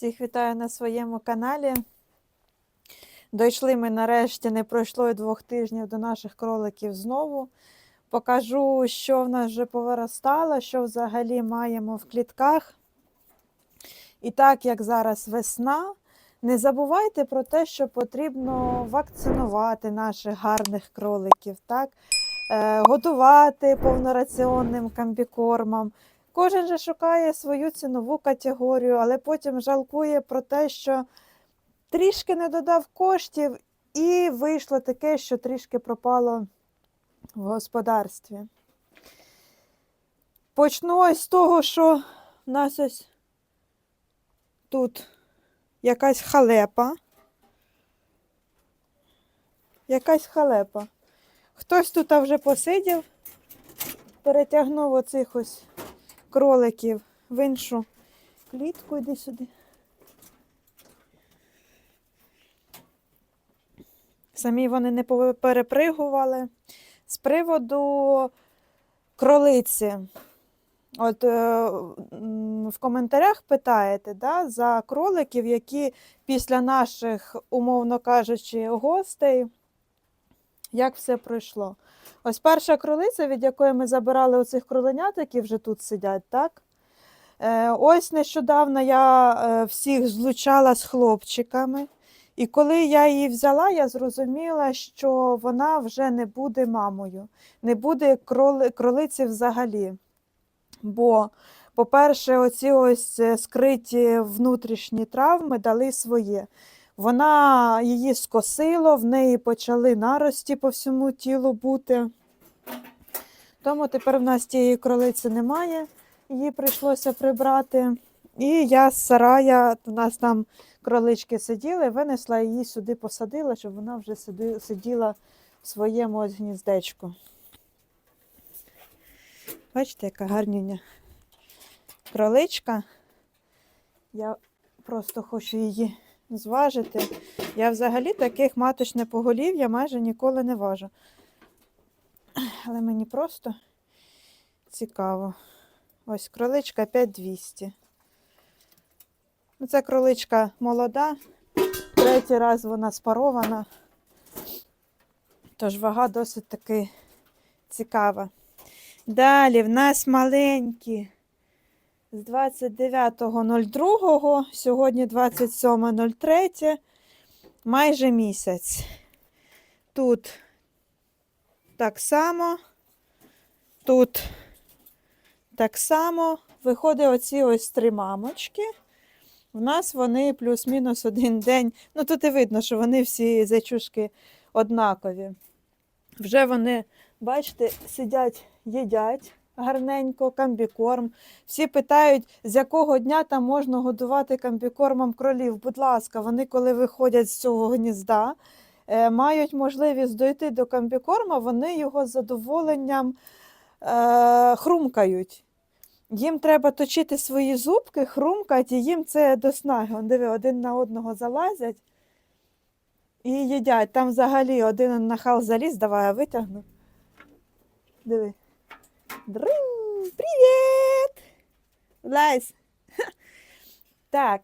Всіх вітаю на своєму каналі. Дійшли ми нарешті, не пройшло і двох тижнів до наших кроликів знову. Покажу, що в нас вже повиростало, що взагалі маємо в клітках. І так як зараз весна, не забувайте про те, що потрібно вакцинувати наших гарних кроликів, так? Е, годувати повнораціонним комбікормом. Кожен же шукає свою цінову категорію, але потім жалкує про те, що трішки не додав коштів, і вийшло таке, що трішки пропало в господарстві. Почну ось з того, що в нас ось тут якась халепа. Якась халепа. Хтось тут вже посидів, перетягнув оцих ось кроликів в іншу клітку, іди сюди. Самі вони не перепригували. З приводу кролиці. От е, в коментарях питаєте да, за кроликів, які після наших, умовно кажучи, гостей, як все пройшло. Ось перша кролиця, від якої ми забирали оцих кроленят, які вже тут сидять, так? Е, ось нещодавно я е, всіх злучала з хлопчиками. І коли я її взяла, я зрозуміла, що вона вже не буде мамою, не буде кроли, кролиці взагалі. Бо, по-перше, оці ось е, скриті внутрішні травми дали своє. Вона її скосило, в неї почали нарості по всьому тілу бути. Тому тепер в нас тієї кролиці немає, її прийшлося прибрати. І я з сарая, у нас там кролички сиділи, винесла її сюди, посадила, щоб вона вже сиділа в своєму гніздечку. Бачите, яка гарнюня кроличка. Я просто хочу її зважити. Я взагалі таких маточне поголів'я майже ніколи не важу. Але мені просто цікаво. Ось кроличка 5200. Ну, Це кроличка молода. Третій раз вона спарована. Тож вага досить таки цікава. Далі в нас маленькі з 29.02, сьогодні 27.03, майже місяць. Тут так само, тут так само. Виходить оці ось три мамочки. У нас вони плюс-мінус один день. Ну тут і видно, що вони всі зачушки однакові. Вже вони, бачите, сидять, їдять гарненько, комбікорм. Всі питають, з якого дня там можна годувати комбікормом кролів. Будь ласка, вони, коли виходять з цього гнізда, е, мають можливість дойти до комбікорма, вони його з задоволенням е, хрумкають. Їм треба точити свої зубки, хрумкати, і їм це до снаги. Диви, один на одного залазять і їдять. Там взагалі один нахал заліз, давай я витягну. Диви. Дринь! Привіт! Лазь! Так.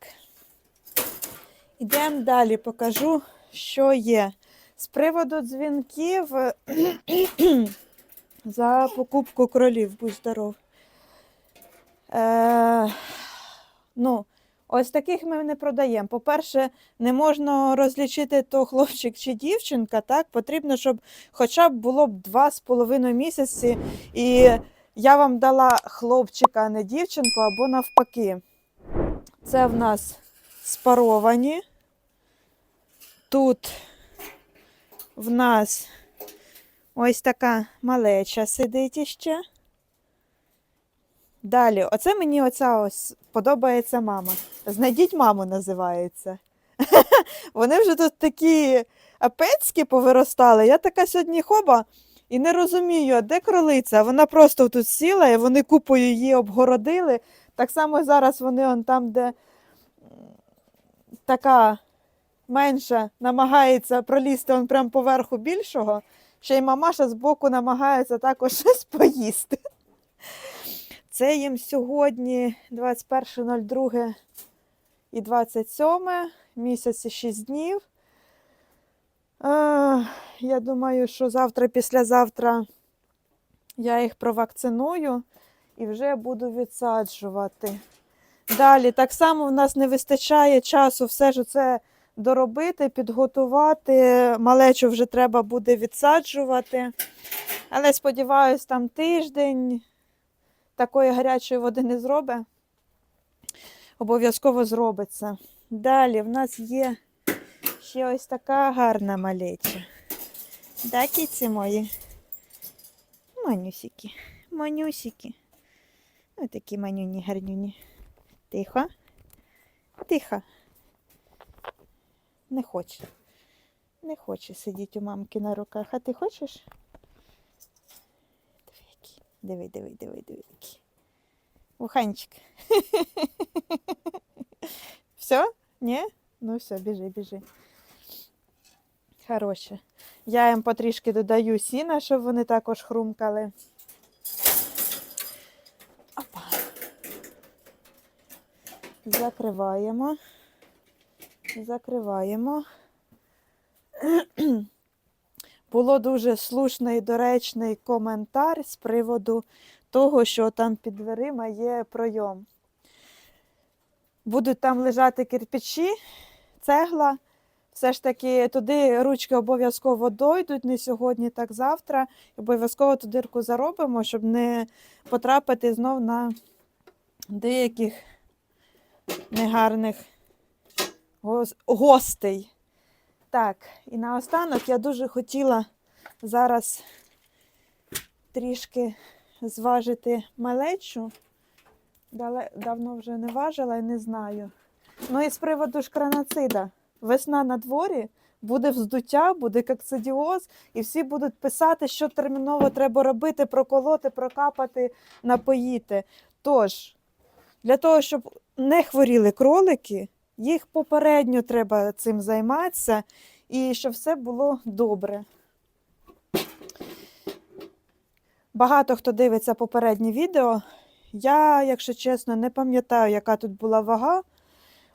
Ідемо далі, покажу, що є. З приводу дзвінків за покупку кролів, будь здоров. Е, ну, ось таких ми не продаємо. По-перше, не можна розлічити, то хлопчик чи дівчинка, так? Потрібно, щоб хоча б було б два з половиною місяці, і я вам дала хлопчика, а не дівчинку, або навпаки. Це в нас спаровані. Тут в нас ось така малеча сидить іще. Далі, оце мені оця ось подобається мама. Знайдіть маму називається. Вони вже тут такі апецькі повиростали. Я така сьогодні хоба і не розумію, а де кролиця. Вона просто тут сіла і вони купою її обгородили. Так само зараз вони он там, де така менша, намагається пролізти он прямо поверху більшого. Ще й мамаша збоку намагається також щось поїсти. Це їм сьогодні 21.02 і 27 місяць і 6 днів. Я думаю, що завтра, післязавтра я їх провакциную і вже буду відсаджувати. Далі, так само в нас не вистачає часу все ж це доробити, підготувати. Малечу вже треба буде відсаджувати. Але сподіваюсь, там тиждень такої гарячої води не зробить. Обов'язково зробиться. Далі в нас є ще ось така гарна малеча. Да, кіці мої? Манюсики. Манюсики. Ось такі манюні гарнюні. Тихо. Тихо. Не хоче. Не хоче сидіти у мамки на руках. А ти хочеш? Диви, який. Диви, диви, диви, диви, який. Уханчик. Все? Ні? Ну все, біжи, біжи. Хороше. Я їм потрішки додаю сіна, щоб вони також хрумкали. Опа. Закриваємо. Закриваємо. Було дуже слушний доречний коментар з приводу того, що там під дверима є пройом. Будуть там лежати кирпичі, цегла. Все ж таки туди ручки обов'язково дойдуть, не сьогодні, так завтра. І Обов'язково ту дирку заробимо, щоб не потрапити знов на деяких негарних гостей. Так, і наостанок я дуже хотіла зараз трішки зважити малечу. Давно вже не важила і не знаю. Ну і з приводу шкраноцида. Весна на дворі, буде вздуття, буде коксидіоз, і всі будуть писати, що терміново треба робити, проколоти, прокапати, напоїти. Тож, для того, щоб не хворіли кролики, їх попередньо треба цим займатися і щоб все було добре. Багато хто дивиться попереднє відео. Я, якщо чесно, не пам'ятаю, яка тут була вага.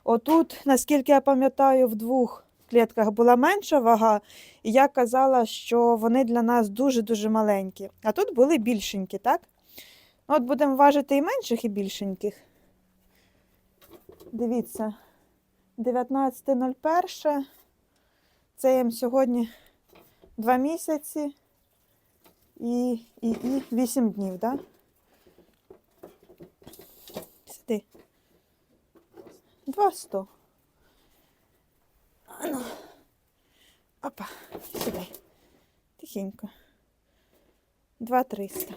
Отут, наскільки я пам'ятаю, в двох клітках була менша вага, і я казала, що вони для нас дуже-дуже маленькі. А тут були більшенькі, так? От будемо важити і менших, і більшеньких. Дивіться, 19.01. Це їм сьогодні 2 місяці і, і, і 8 днів, так? Да? Два сто. Ану. Опа, сюди. Тихенько. Два триста.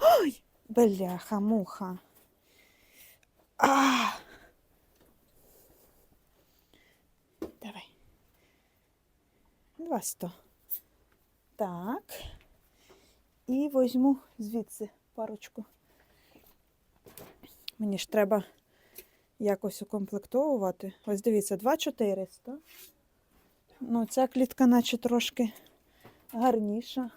Ой, бляха, муха. А! Давай. Два сто. Так. І візьму звідси парочку. Мені ж треба якось укомплектовувати. Ось дивіться, 2400. Ну, ця клітка, наче трошки гарніша.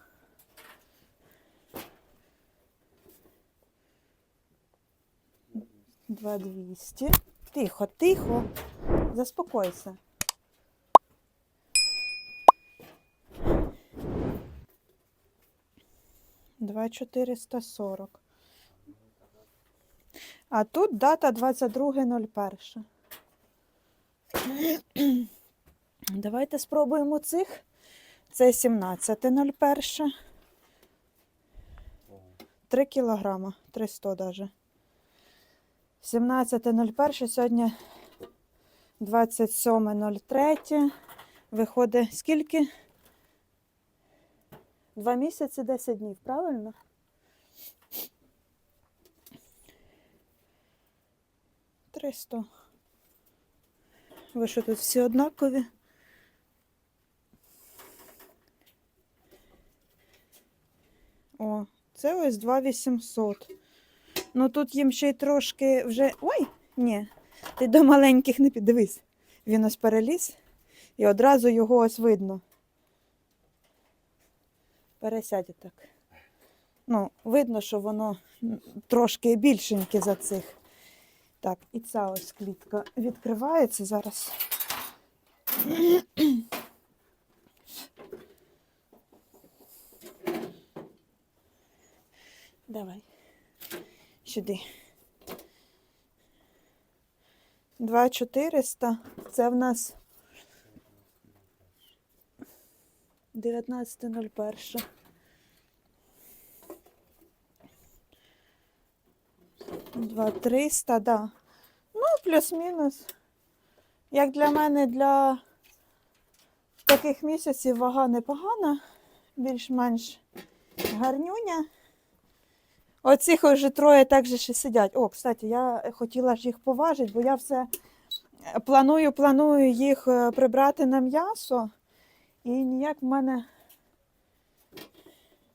Два двісті. Тихо, тихо. Заспокойся. Два чотириста сорок. А тут дата 22.01. Давайте спробуємо цих. Це 17.01. 3 кілограма, 300 даже. 17.01, сьогодні 27.03. Виходить скільки? Два місяці 10 днів, правильно? Триста. Ви що тут всі однакові? О, це ось 2800. Ну тут їм ще й трошки вже. Ой, ні, ти до маленьких не піддивись. Він ось переліз і одразу його ось видно. Пересядь так. Ну, видно, що воно трошки більшеньке за цих. Так, і ця ось клітка відкривається зараз. Давай. Сюди. 2400. Це в нас 19.01. Два триста, да. Ну, плюс-мінус. Як для мене для таких місяців вага непогана, більш-менш гарнюня. Оцих вже троє так же ще сидять. О, кстати, я хотіла ж їх поважити, бо я все планую, планую їх е, прибрати на м'ясо. І ніяк в мене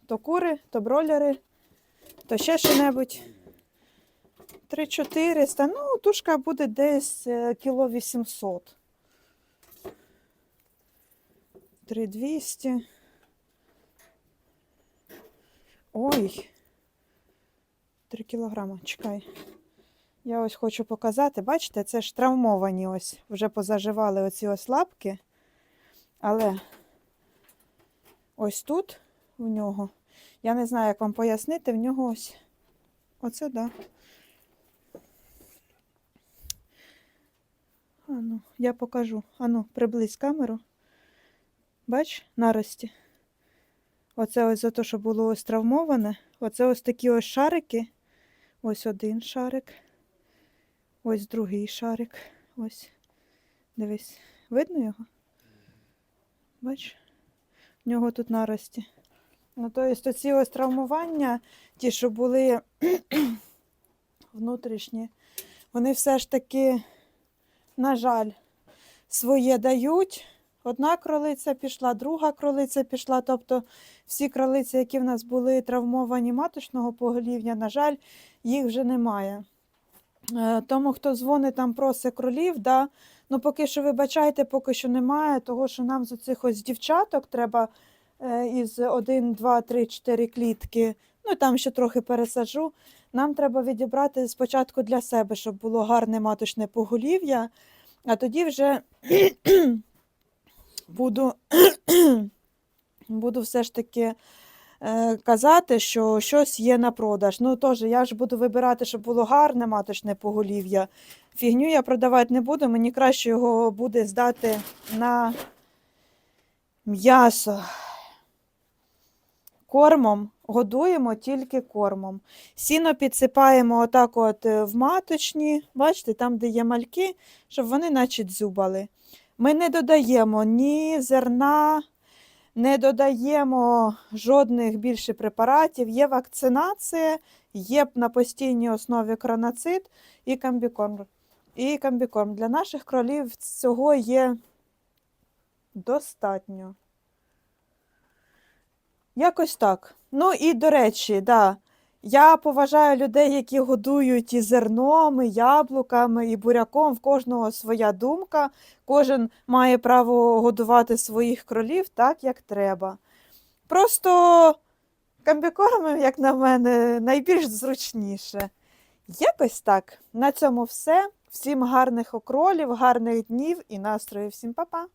то кури, то бролери, то ще що-небудь. 3400. Ну, тушка буде десь е, кіло 800. 3200. Ой. 3 кілограма. Чекай. Я ось хочу показати. Бачите, це ж травмовані ось. Вже позаживали оці ось лапки. Але ось тут в нього. Я не знаю, як вам пояснити, в нього ось. Оце да. Ану, я покажу. Ану, приблизь камеру. Бач, нарості. Оце ось за те, що було ось травмоване. Оце ось такі ось шарики. Ось один шарик. Ось другий шарик. Ось. Дивись, видно його? Бач? В нього тут нарості. Ну, тобто ці ось травмування, ті, що були внутрішні, вони все ж таки, на жаль, своє дають. Одна кролиця пішла, друга кролиця пішла. Тобто всі кролиці, які в нас були травмовані маточного поголів'я, на жаль, їх вже немає. Е, Тому, хто дзвонить там просить кролів, да, ну поки що вибачайте, поки що немає, того що нам з оцих ось дівчаток треба е, із 1, 2, 3, 4 клітки, ну там ще трохи пересаджу. Нам треба відібрати спочатку для себе, щоб було гарне маточне поголів'я, а тоді вже буду, буду все ж таки е, казати, що щось є на продаж. Ну, теж я ж буду вибирати, щоб було гарне маточне поголів'я. Фігню я продавати не буду, мені краще його буде здати на м'ясо. Кормом годуємо тільки кормом. Сіно підсипаємо отак от е, в маточні, бачите, там, де є мальки, щоб вони наче дзюбали. Ми не додаємо ні зерна, не додаємо жодних більше препаратів. Є вакцинація, є на постійній основі кроноцит і комбікорм. І комбікорм. Для наших кролів цього є достатньо. Якось так. Ну і до речі, да, я поважаю людей, які годують і зерном, і яблуками, і буряком. В кожного своя думка. Кожен має право годувати своїх кролів так, як треба. Просто комбікормом, як на мене, найбільш зручніше. Якось так. На цьому все. Всім гарних окролів, гарних днів і настрою. Всім па-па!